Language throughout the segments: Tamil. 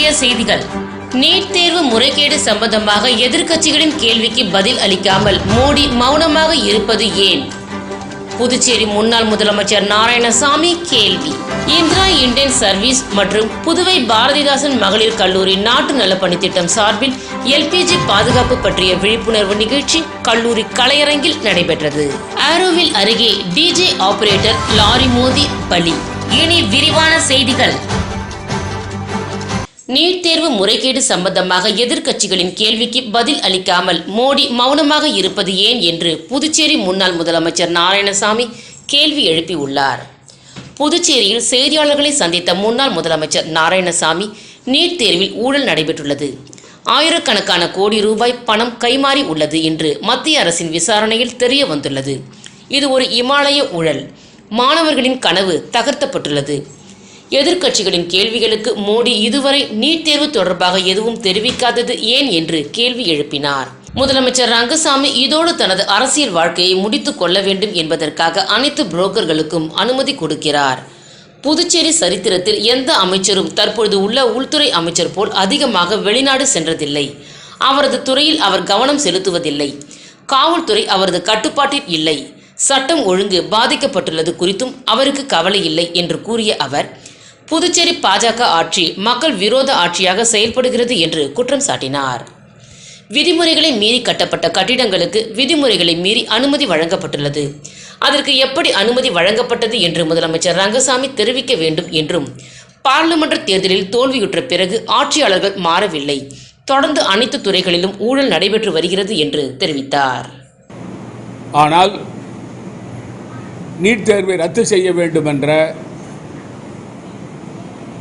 முக்கிய செய்திகள். நீட் தேர்வு முறைகேடு சம்பந்தமாக எதிர்க்கட்சிகளின் கேள்விக்கு பதில் அளிக்காமல் மோடி மௌனமாக இருப்பது ஏன்? புதுச்சேரி முன்னாள் முதலமைச்சர் நாராயணசாமி கேள்வி. இந்திரா இந்தியன் சர்வீஸ் மற்றும் புதுவை பாரதிதாசன் மகளிர் கல்லூரி நாட்டு நலப்பணி திட்டம் சார்பில் எல்பிஜி பாதுகாப்பு பற்றிய விழிப்புணர்வு நிகழ்ச்சி கல்லூரி கலையரங்கில் நடைபெற்றது. ஆரோவில் அருகே டிஜே ஆபரேட்டர் லாரி மோதி பலி. இனி விரிவான செய்திகள். நீட் தேர்வு முறைகேடு சம்பந்தமாக எதிர்க்கட்சிகளின் கேள்விக்கு பதில் அளிக்காமல் மோடி மௌனமாக இருப்பது ஏன் என்று புதுச்சேரி முன்னாள் முதலமைச்சர் நாராயணசாமி கேள்வி எழுப்பியுள்ளார். புதுச்சேரியில் செய்தியாளர்களை சந்தித்த முன்னாள் முதலமைச்சர் நாராயணசாமி நீட் தேர்வில் ஊழல் நடைபெற்றுள்ளது. ஆயிரக்கணக்கான கோடி ரூபாய் பணம் கைமாறி உள்ளது என்று மத்திய அரசின் விசாரணையில் தெரிய வந்துள்ளது. இது ஒரு இமாலய ஊழல். மாணவர்களின் கனவு தகர்த்தப்பட்டுள்ளது. எதிர்க்கட்சிகளின் கேள்விகளுக்கு மோடி இதுவரை நீட் தேர்வு தொடர்பாக எதுவும் தெரிவிக்காதது ஏன் என்று கேள்வி எழுப்பினார். முதலமைச்சர் ரங்கசாமி இதோடு தனது அரசியல் வாழ்க்கையை முடித்துக் கொள்ள வேண்டும் என்பதற்காக அனைத்து புரோக்கர்களுக்கும் அனுமதி கொடுக்கிறார். புதுச்சேரி சரித்திரத்தில் எந்த அமைச்சரும் தற்பொழுது உள்ள உள்துறை அமைச்சர் போல் அதிகமாக வெளிநாடு சென்றதில்லை. அவரது துறையில் அவர் கவனம் செலுத்துவதில்லை. காவல்துறை அவரது கட்டுப்பாட்டில் இல்லை. சட்டம் ஒழுங்கு பாதிக்கப்பட்டுள்ளது குறித்தும் அவருக்கு கவலை இல்லை என்று கூறிய அவர் புதுச்சேரி பாஜக ஆட்சி மக்கள் விரோத ஆட்சியாக செயல்படுகிறது என்று குற்றம் சாட்டினார். விதிமுறைகளை மீறி கட்டப்பட்ட கட்டிடங்களுக்கு விதிமுறைகளை மீறி அனுமதி வழங்கப்பட்டுள்ளது. அதற்கு எப்படி அனுமதி வழங்கப்பட்டது என்று முதலமைச்சர் ரங்கசாமி தெரிவிக்க வேண்டும் என்றும் பார்லிமெண்ட் தேர்தலில் தோல்வியுற்ற பிறகு ஆட்சியாளர்கள் மாறவில்லை. தொடர்ந்து அனைத்து துறைகளிலும் ஊழல் நடைபெற்று வருகிறது என்று தெரிவித்தார். ஆனால் நீட் தேர்வை ரத்து செய்ய வேண்டும் என்ற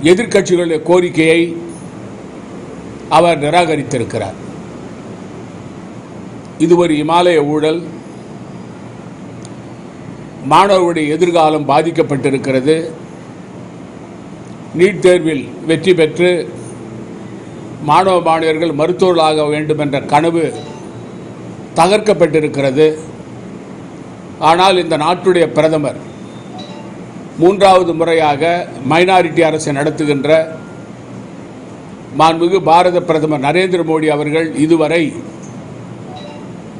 எதிர்க்கட்சிகளுடைய கோரிக்கையை அவர் நிராகரித்திருக்கிறார். இது ஒரு இமாலய ஊழல். மாணவர்களுடைய எதிர்காலம் பாதிக்கப்பட்டிருக்கிறது. நீட் தேர்வில் வெற்றி பெற்று மாணவ மாணவர்கள் மருத்துவர்களாக வேண்டும் என்ற கனவு தகர்க்கப்பட்டிருக்கிறது. ஆனால் இந்த நாட்டுடைய பிரதமர் மூன்றாவது முறையாக மைனாரிட்டி அரசை நடத்துகின்ற மாண்புமிகு பாரத பிரதமர் நரேந்திர மோடி அவர்கள் இதுவரை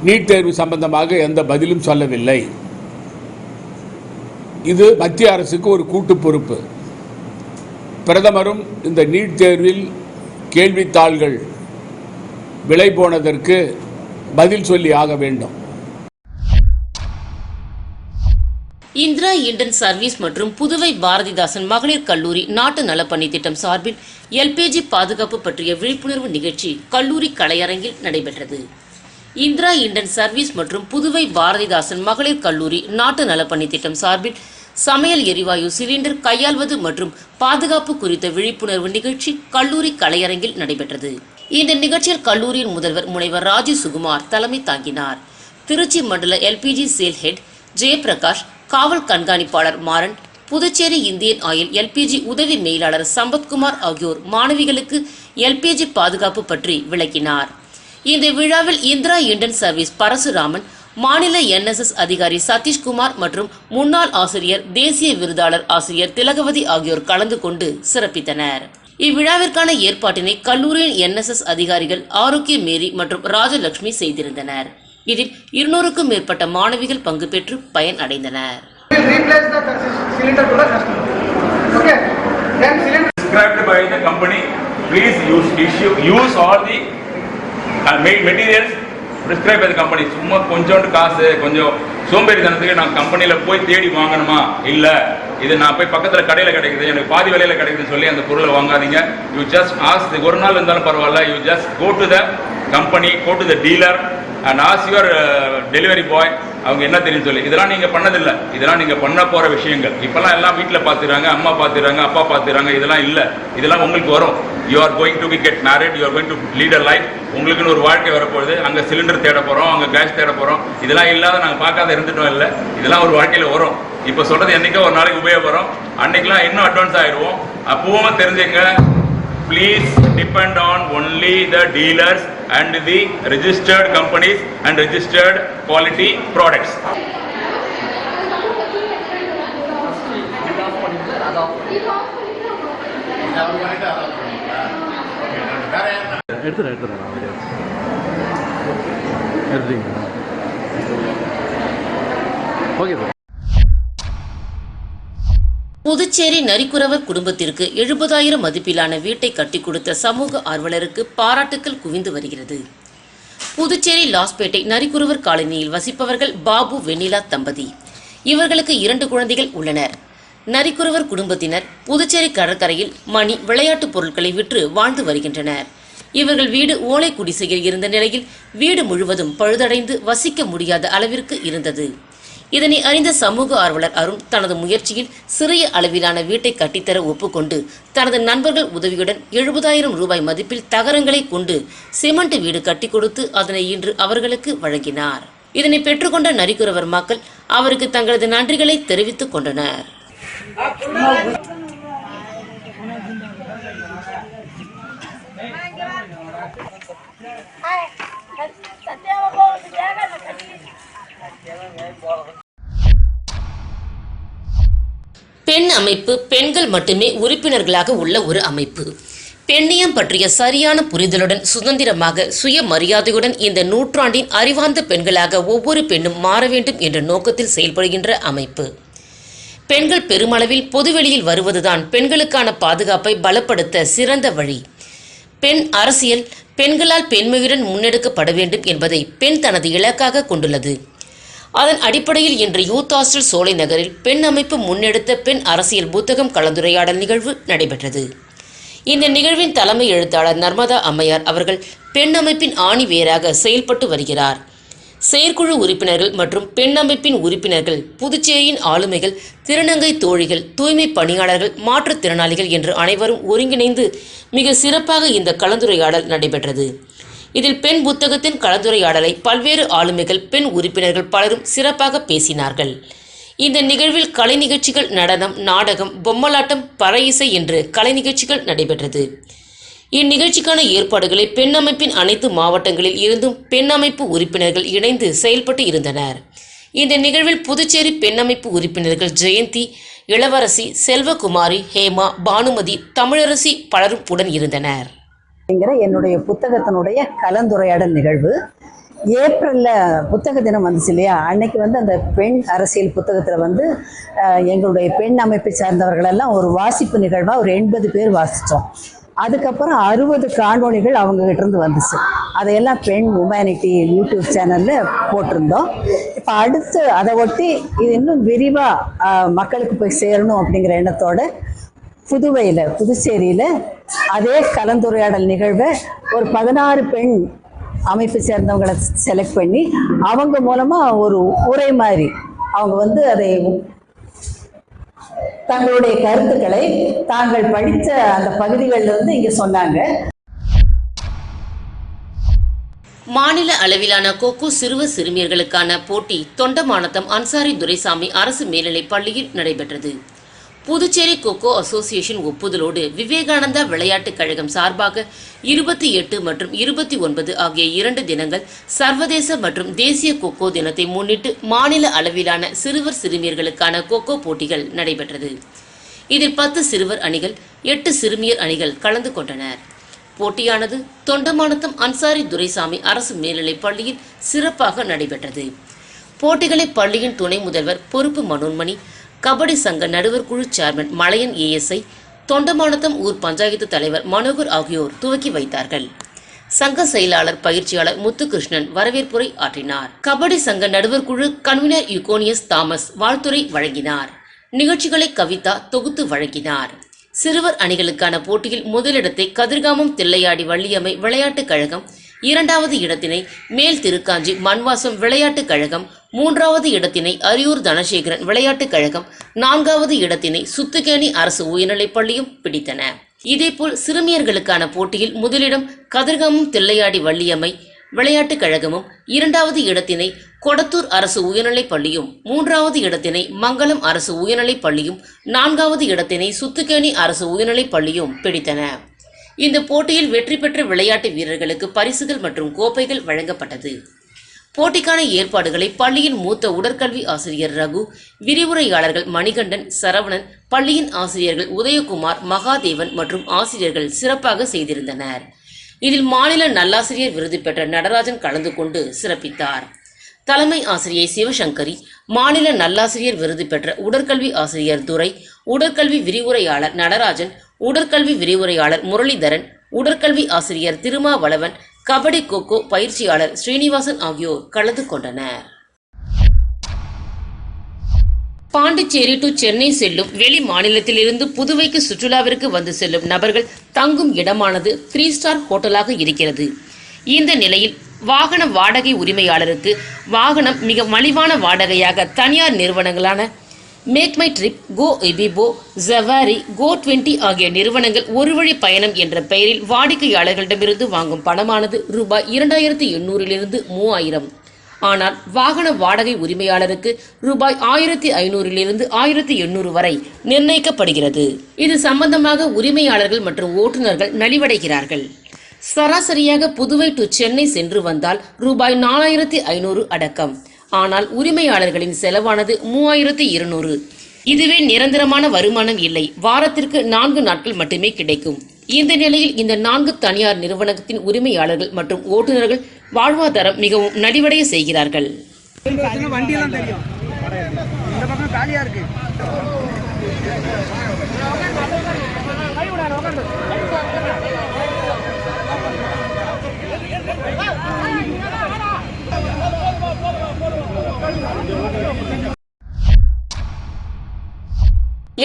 நீட் தேர்வு சம்பந்தமாக எந்த பதிலும் சொல்லவில்லை. இது மத்திய அரசுக்கு ஒரு கூட்டு பொறுப்பு. பிரதமரும் இந்த நீட் தேர்வில் கேள்வித்தாள்கள் விலை போனதற்கு பதில் சொல்லி ஆக வேண்டும். இந்திரா இண்டன் சர்வீஸ் மற்றும் புதுவை பாரதிதாசன் மகளிர் கல்லூரி நாட்டு நலப்பணி திட்டம் சார்பில் எல்பிஜி பாதுகாப்பு பற்றிய விழிப்புணர்வு நிகழ்ச்சி கல்லூரி கலையரங்கில் நடைபெற்றது. இந்திரா இண்டன் சர்வீஸ் மற்றும் புதுவை பாரதிதாசன் மகளிர் கல்லூரி நாட்டு நலப்பணி திட்டம் சார்பில் சமையல் எரிவாயு சிலிண்டர் கையாள்வது மற்றும் பாதுகாப்பு குறித்த விழிப்புணர்வு நிகழ்ச்சி கல்லூரி கலையரங்கில் நடைபெற்றது. இந்த நிகழ்ச்சியில் கல்லூரியின் முதல்வர் முனைவர் ராஜீவ் சுகுமார் தலைமை தாங்கினார். திருச்சி மண்டல எல்பிஜி சேல் ஹெட் ஜெயபிரகாஷ் காவல் கண்காணிப்பாளர் Maran Puducherry Indian oil LPG உதவி மேலாளர் சம்பத்குமார் ஆகியோர் மாணவிகளுக்கு எல்பிஜி பாதுகாப்பு பற்றி விளக்கினார். இந்த விழாவில் இந்திரா இண்டன் சர்வீஸ் பரசுராமன் மாநில என்எஸ்எஸ் அதிகாரி சதீஷ்குமார் மற்றும் முன்னாள் ஆசிரியர் தேசிய விருதாளர் ஆசிரியர் திலகவதி ஆகியோர் கலந்து கொண்டு சிறப்பித்தனர். இவ்விழாவிற்கான ஏற்பாட்டினை கல்லூரியின் என்எஸ்எஸ் அதிகாரிகள் ஆரோக்கிய மேரி மற்றும் ராஜலட்சுமி செய்திருந்தனர். இதில் இருநூறுக்கும் மேற்பட்ட மாணவிகள் பங்கு பெற்று பயன் அடைந்தனர் will replace the cylinder to the customer. Okay? Then cylinder prescribed by the company, please use issue, use all the made materials prescribed by the company. சும்மா கொஞ்சோண்டு காசு கொஞ்சம் சோம்பேறித்தனத்துக்கு நான் கம்பெனியில் போய் தேடி வாங்கணுமா இல்லை இது நான் போய் பக்கத்தில் கடையில் கிடைக்குது எனக்கு பாதி விலையில் கிடைக்குதுன்னு சொல்லி அந்த பொருளை வாங்காதீங்க யூ ஜஸ்ட் ஆஸ் ஒரு நாள் இருந்தாலும் பரவாயில்ல you just go to the company go to the dealer and ask your delivery boy அவங்க என்ன தெரியும் சொல்லி. இதெல்லாம் நீங்கள் பண்ணதில்லை. இதெல்லாம் நீங்கள் பண்ண போகிற விஷயங்கள். இப்போல்லாம் எல்லாம் வீட்டில் பார்த்துறாங்க அம்மா பார்த்துறாங்க அப்பா பார்த்துறாங்க இதெல்லாம் இல்லை. இதெல்லாம் உங்களுக்கு வரும். You are going to be get married you are going to lead a life உங்களுக்குன்னு ஒரு வாழ்க்கை வரப்போகுது. அங்கே சிலிண்டர் தேட போகிறோம் அங்கே கேஸ் தேட போகிறோம் இதெல்லாம் இல்லாத நாங்கள் பார்க்காத இருந்துட்டோம் இல்லை. இதெல்லாம் ஒரு வாழ்க்கையில் வரும். இப்போ சொல்கிறது என்றைக்கோ ஒரு நாளைக்கு உபயோகப்படும். அன்றைக்கெலாம் இன்னும் அட்வான்ஸ் ஆகிடுவோம் அப்பவும் தெரிஞ்சுங்க please depend on only the dealers and the registered companies and registered quality products. எடுத்துறேன் எடுத்துறேன் எடுத்துறீங்களா ஓகே சார் புதுச்சேரி நரிக்குறவர் குடும்பத்திற்கு எழுபதாயிரம் மதிப்பிலான வீட்டை கட்டிக் கொடுத்த சமூக ஆர்வலருக்கு பாராட்டுக்கள் குவிந்து வருகிறது. புதுச்சேரி லாஸ்பேட்டை நரிக்குறவர் காலனியில் வசிப்பவர்கள் பாபு வெண்ணிலா தம்பதி. இவர்களுக்கு இரண்டு குழந்தைகள் உள்ளனர். நரிக்குறவர் குடும்பத்தினர் புதுச்சேரி கடற்கரையில் மணி விளையாட்டுப் பொருட்களை விற்று வாழ்ந்து வருகின்றனர். இவர்கள் வீடு ஓலை குடிசையில் இருந்த நிலையில் வீடு முழுவதும் பழுதடைந்து வசிக்க முடியாத அளவிற்கு இருந்தது. இதனை அறிந்த சமூக ஆர்வலர் அருண் தனது முயற்சியில் சிறிய அளவிலான வீட்டை கட்டித்தர ஒப்புக்கொண்டு தனது நண்பர்கள் உதவியுடன் எழுபதாயிரம் ரூபாய் மதிப்பில் தகரங்களை கொண்டு சிமெண்ட் வீடு கட்டி கொடுத்து அதனை இன்று அவர்களுக்கு வழங்கினார். இதனை பெற்றுக்கொண்ட நரிக்குறவர் மக்கள் அவருக்கு தங்களது நன்றிகளை தெரிவித்துக் கொண்டனர். பெண் அமைப்பு பெண்கள் மட்டுமே உறுப்பினர்களாக உள்ள ஒரு அமைப்பு. பெண்ணியம் பற்றிய சரியான புரிதலுடன் சுதந்திரமாக சுயமரியாதையுடன் இந்த நூற்றாண்டின் அறிவார்ந்த பெண்களாக ஒவ்வொரு பெண்ணும் மாற வேண்டும் என்ற நோக்கத்தில் செயல்படுகின்ற அமைப்பு. பெண்கள் பெருமளவில் பொதுவெளியில் வருவதுதான் பெண்களுக்கான பாதுகாப்பை பலப்படுத்த சிறந்த வழி. பெண் அரசியல் பெண்களால் பெண்மையுடன் முன்னெடுக்கப்பட வேண்டும் என்பதை பெண் தனது இலக்காக கொண்டுள்ளது. அதன் அடிப்படையில் இன்று யூத் ஹாஸ்டல் சோலை நகரில் பெண் அமைப்பு முன்னெடுத்த பெண் அரசியல் புத்தகம் கலந்துரையாடல் நிகழ்வு நடைபெற்றது. இந்த நிகழ்வின் தலைமை எழுத்தாளர் நர்மதா அம்மையார் அவர்கள் பெண் அமைப்பின் ஆணி வேராக செயல்பட்டு வருகிறார். செயற்குழு உறுப்பினர்கள் மற்றும் பெண் அமைப்பின் உறுப்பினர்கள் புதுச்சேரியின் ஆளுமைகள் திருநங்கை தோழிகள் தூய்மை பணியாளர்கள் மாற்றுத்திறனாளிகள் என்று அனைவரும் ஒருங்கிணைந்து மிக சிறப்பாக இந்த கலந்துரையாடல் நடைபெற்றது. இதில் பெண் புத்தகத்தின் கலந்துரையாடலை பல்வேறு ஆளுமைகள் பெண் உறுப்பினர்கள் பலரும் சிறப்பாக பேசினார்கள். இந்த நிகழ்வில் கலை நிகழ்ச்சிகள் நடனம் நாடகம் பொம்மலாட்டம் பற இசை என்று கலை நிகழ்ச்சிகள் நடைபெற்றது. இந்நிகழ்ச்சிக்கான ஏற்பாடுகளை பெண் அமைப்பின் அனைத்து மாவட்டங்களில் இருந்தும் பெண் அமைப்பு உறுப்பினர்கள் இணைந்து செயல்பட்டு இருந்தனர். இந்த நிகழ்வில் புதுச்சேரி பெண் அமைப்பு உறுப்பினர்கள் ஜெயந்தி இளவரசி செல்வகுமாரி ஹேமா பானுமதி தமிழரசி பலரும் உடன் இருந்தனர். அப்படிங்கிற என்னுடைய புத்தகத்தினுடைய கலந்துரையாடல் நிகழ்வு. ஏப்ரலில் புத்தக தினம் வந்துச்சு இல்லையா? அன்னைக்கு வந்து அந்த பெண் அரசியல் புத்தகத்தில் வந்து எங்களுடைய பெண் அமைப்பை சார்ந்தவர்களெல்லாம் ஒரு வாசிப்பு நிகழ்வாக ஒரு எண்பது பேர் வாசித்தோம் அதுக்கப்புறம் அறுபது காணொளிகள் அவங்ககிட்ட இருந்து வந்துச்சு. அதையெல்லாம் பெண் உமேனிட்டி யூடியூப் சேனலில் போட்டிருந்தோம். இப்போ அடுத்து அதை ஒட்டி இது இன்னும் விரிவாக மக்களுக்கு போய் சேரணும் அப்படிங்கிற எண்ணத்தோட புதுவையில் புதுச்சேரியில் அதே கலந்துரையாடல் நிகழ்வை ஒரு பதினாறு பெண் அமைப்பு சேர்ந்தவங்களை செலக்ட் பண்ணி அவங்க மூலமாக ஒரு உரை மாதிரி அவங்க வந்து அதை தங்களுடைய கருத்துக்களை தாங்கள் படித்த அந்த பகுதிகளில் இருந்து இங்கே சொன்னாங்க. மாநில அளவிலான கொக்கு சிறுவ சிறுமியர்களுக்கான போட்டி தொண்டமானத்தம் அன்சாரி துரைசாமி அரசு மேல்நிலைப் பள்ளியில் நடைபெற்றது. புதுச்சேரி கொக்கோ அசோசியேஷன் ஒப்புதலோடு விவேகானந்தா விளையாட்டுக் கழகம் சார்பாக இருபத்தி எட்டு மற்றும் இருபத்தி ஒன்பது ஆகிய இரண்டு தினங்கள் சர்வதேச மற்றும் தேசிய கொக்கோ தினத்தை முன்னிட்டு மாநில அளவிலான சிறுவர் சிறுமியர்களுக்கான கொக்கோ போட்டிகள் நடைபெற்றது. இதில் பத்து சிறுவர் அணிகள் எட்டு சிறுமியர் அணிகள் கலந்து கொண்டனர். போட்டியானது தொண்டமானத்தம் அன்சாரி துரைசாமி அரசு மேல்நிலைப் பள்ளியில் சிறப்பாக நடைபெற்றது. போட்டிகளை பள்ளியின் துணை முதல்வர் பொறுப்பு மனோன்மணி கபடி சங்க நடுவர் குழு சேர்மன் மலையன் ஏஎஸ்ஐ தொண்டமானத்தம் ஊர் பஞ்சாயத்து தலைவர் மனோகர் ஆகியோர் துவக்கி வைத்தார்கள். சங்க செயலாளர் பயிற்சியாளர் முத்துகிருஷ்ணன் வரவேற்புரை ஆற்றினார். கபடி சங்க நடுவர் குழு கன்வீனர் யுகோனியஸ் தாமஸ் வாழ்த்துரை வழங்கினார். நிகழ்ச்சிகளை கவிதா தொகுத்து வழங்கினார். சிறுவர் அணிகளுக்கான போட்டியில் முதலிடத்தை கதிர்காமம் தில்லையாடி வள்ளியம்மை விளையாட்டுக் கழகம் இரண்டாவது இடத்தினை மேல் திருக்காஞ்சி மண்வாசம் விளையாட்டுக் கழகம் மூன்றாவது இடத்தினை அரியூர் தனசேகரன் விளையாட்டுக் கழகம் நான்காவது இடத்தினை சுத்துகேணி அரசு உயர்நிலைப் பள்ளியும் பிடித்தன. இதேபோல் சிறுமியர்களுக்கான போட்டியில் முதலிடம் கதிர்காமம் தில்லையாடி வள்ளியம்மை விளையாட்டுக் கழகமும் இரண்டாவது இடத்தினை கொடத்தூர் அரசு உயர்நிலைப் பள்ளியும் மூன்றாவது இடத்தினை மங்களம் அரசு உயர்நிலைப் பள்ளியும் நான்காவது இடத்தினை சுத்துக்கேணி அரசு உயர்நிலைப் பள்ளியும் பிடித்தன. இந்த போட்டியில் வெற்றி பெற்ற விளையாட்டு வீரர்களுக்கு பரிசுகள் மற்றும் கோப்பைகள் வழங்கப்பட்டது. போட்டிக்கான ஏற்பாடுகளை பள்ளியின் மூத்த உடற்கல்வி ஆசிரியர் ரகு விரிவுரையாளர்கள் மணிகண்டன் சரவணன் பள்ளியின் ஆசிரியர்கள் உதயகுமார் மகாதேவன் மற்றும் ஆசிரியர்கள் சிறப்பாக செய்திருந்தனர். இதில் மாநில நல்லாசிரியர் விருது பெற்ற நடராஜன் கலந்து கொண்டு சிறப்பித்தார். தலைமை ஆசிரியை சிவசங்கரி மாநில நல்லாசிரியர் விருது பெற்ற உடற்கல்வி ஆசிரியர் துரை உடற்கல்வி விரிவுரையாளர் நடராஜன் உடற்கல்வி விரிவுரையாளர் முரளிதரன் உடற்கல்வி ஆசிரியர் திருமாவளவன் கபடி கோகோ பயிற்சியாளர் ஸ்ரீனிவாசன் ஆகியோர் கலந்து கொண்டனர். பாண்டிச்சேரி டு சென்னை செல்லும் வெளி மாநிலத்திலிருந்து புதுவைக்கு சுற்றுலாவிற்கு வந்து செல்லும் நபர்கள் தங்கும் இடமானது த்ரீ ஸ்டார் ஹோட்டலாக இருக்கிறது. இந்த நிலையில் வாகன வாடகை உரிமையாளருக்கு வாகனம் மிக மலிவான வாடகையாக தனியார் நிறுவனங்களான make my trip go எபிபோ ஜவாரி go twenty ஆகிய நிறுவனங்கள் ஒரு வழி பயணம் என்ற பெயரில் வாடிக்கையாளர்களிடமிருந்து வாங்கும் பணமானது ரூபாய் இரண்டாயிரத்தி எண்ணூறிலிருந்து மூவாயிரம். ஆனால் வாகன வாடகை உரிமையாளருக்கு ரூபாய் ஆயிரத்தி ஐநூறிலிருந்து ஆயிரத்தி எண்ணூறு வரை நிர்ணயிக்கப்படுகிறது. இது சம்பந்தமாக உரிமையாளர்கள் மற்றும் ஓட்டுநர்கள் நலிவடைகிறார்கள். சராசரியாக புதுவை டு சென்னை சென்று வந்தால் ரூபாய் நாலாயிரத்தி ஐநூறு அடக்கம். ஆனால் உரிமையாளர்களின் செலவானது மூவாயிரத்தி இருநூறு. இதுவே நிரந்தரமான வருமானம் இல்லை. வாரத்திற்கு நான்கு நாட்கள் மட்டுமே கிடைக்கும். இந்த நிலையில் இந்த நான்கு தனியார் நிறுவனத்தின் உரிமையாளர்கள் மற்றும் ஓட்டுநர்கள் வாழ்வாதாரம் மிகவும் நலிவடைய செய்கிறார்கள். வண்டியெல்லாம் தெரியும். இந்த பக்கம் காலியா இருக்கு.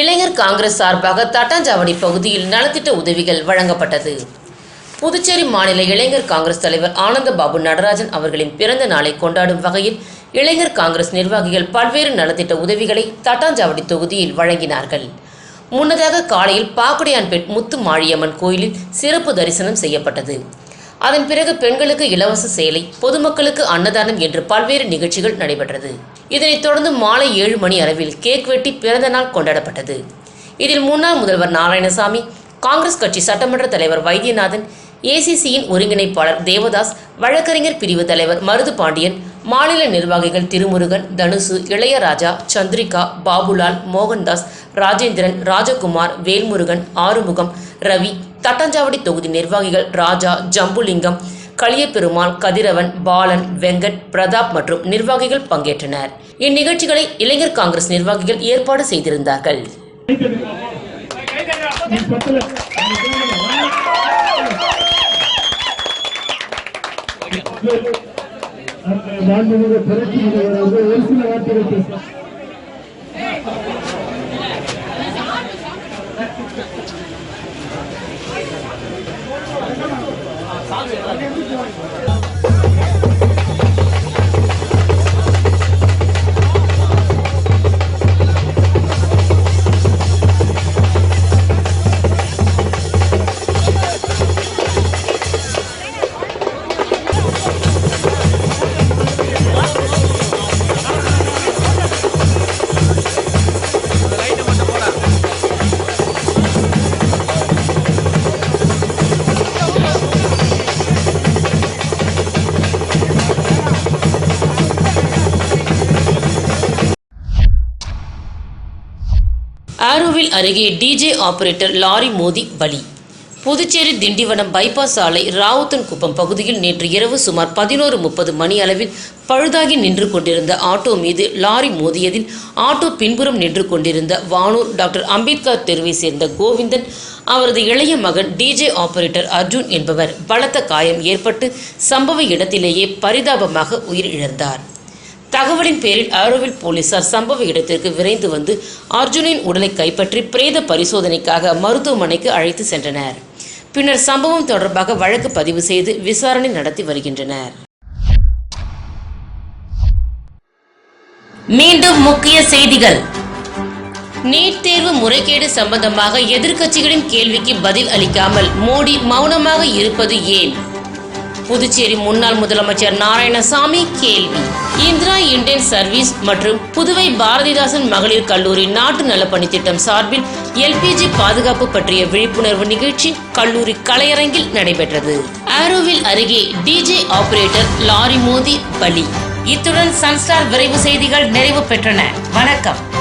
இளைஞர் காங்கிரஸ் சார்பாக தட்டாஞ்சாவடி பகுதியில் நலத்திட்ட உதவிகள் வழங்கப்பட்டது. புதுச்சேரி மாநில இளைஞர் காங்கிரஸ் தலைவர் ஆனந்தபாபு நடராஜன் அவர்களின் பிறந்த நாளை கொண்டாடும் வகையில் இளைஞர் காங்கிரஸ் நிர்வாகிகள் பல்வேறு நலத்திட்ட உதவிகளை தட்டாஞ்சாவடி தொகுதியில் வழங்கினார்கள். முன்னதாக காலையில் பாக்குடையான்பேட் முத்து மாழியம்மன் கோயிலில் சிறப்பு தரிசனம் செய்யப்பட்டது. அதன் பிறகு பெண்களுக்கு இலவச சேலை பொதுமக்களுக்கு அன்னதானம் என்று பல்வேறு நிகழ்ச்சிகள் நடைபெற்றது. இதனைத் தொடர்ந்து மாலை ஏழு மணி அளவில் கேக் வெட்டி பிறந்த நாள் கொண்டாடப்பட்டது. இதில் முன்னாள் முதல்வர் நாராயணசாமி காங்கிரஸ் கட்சி சட்டமன்ற தலைவர் வைத்தியநாதன் ஏசிசியின் ஒருங்கிணைப்பாளர் தேவதாஸ் வழக்கறிஞர் பிரிவு தலைவர் மருது பாண்டியன் மாநில நிர்வாகிகள் திருமுருகன் தனுசு இளையராஜா சந்திரிகா பாபுலால் மோகன்தாஸ் ராஜேந்திரன் ராஜகுமார் வேல்முருகன் ஆறுமுகம் ரவி தட்டஞ்சாவடி தொகுதி நிர்வாகிகள் ராஜா ஜம்புலிங்கம் களியப்பெருமாள் கதிரவன் பாலன் வெங்கட் பிரதாப் மற்றும் நிர்வாகிகள் பங்கேற்றனர். இந்நிகழ்ச்சிகளை இளைஞர் காங்கிரஸ் நிர்வாகிகள் ஏற்பாடு செய்திருந்தார்கள். மாண்புமிகு புரட்சி தலைவர் ஒரு சில வார்த்தைகள் பேச ஆரோவில் அருகே டிஜே ஆபரேட்டர் லாரி மோதி பலி புதுச்சேரி திண்டிவனம் பைபாஸ் சாலை ராவுத்தன்குப்பம் பகுதியில் நேற்று இரவு சுமார் பதினோரு முப்பது மணி அளவில் பழுதாகி நின்று கொண்டிருந்த ஆட்டோ மீது லாரி மோதியதில் ஆட்டோ பின்புறம் நின்று கொண்டிருந்த வானூர் டாக்டர் அம்பேத்கர் தெருவை சேர்ந்த கோவிந்தன் அவரது இளைய மகன் டிஜே ஆபரேட்டர் அர்ஜுன் என்பவர் பலத்த காயம் ஏற்பட்டு சம்பவ இடத்திலேயே பரிதாபமாக உயிரிழந்தார். தகவலின் பேரில் ஆரோவில் போலீசார் சம்பவ இடத்திற்கு விரைந்து வந்து அர்ஜுனின் உடலை கைப்பற்றி பிரேத பரிசோதனைக்காக மருத்துவமனைக்கு அழைத்து சென்றனர். பின்னர் சம்பவம் தொடர்பாக வழக்கு பதிவு செய்து விசாரணை நடத்தி வருகின்றனர். மீண்டும் முக்கிய செய்திகள். நீட் தேர்வு முறைகேடு சம்பந்தமாக எதிர்க்கட்சிகளின் கேள்விக்கு பதில் அளிக்காமல் மோடி மௌனமாக இருப்பது ஏன்? புதுச்சேரி முன்னாள் முதலமைச்சர் நாராயணசாமி கேள்வி. இந்திரா இந்தியன் சர்வீஸ் மற்றும் புதுவை பாரதிதாசன் மகளிர் கல்லூரி நாட்டு நலப்பணி திட்டம் சார்பில் எல்பிஜி பாதுகாப்பு பற்றிய விழிப்புணர்வு நிகழ்ச்சி கல்லூரி கலையரங்கில் நடைபெற்றது. ஆரோவில் அருகே டிஜே ஆபரேட்டர் லாரி மோதி பலி. இத்துடன் சன்ஸ்டார் விரைவு செய்திகள் நிறைவு பெற்றன. வணக்கம்.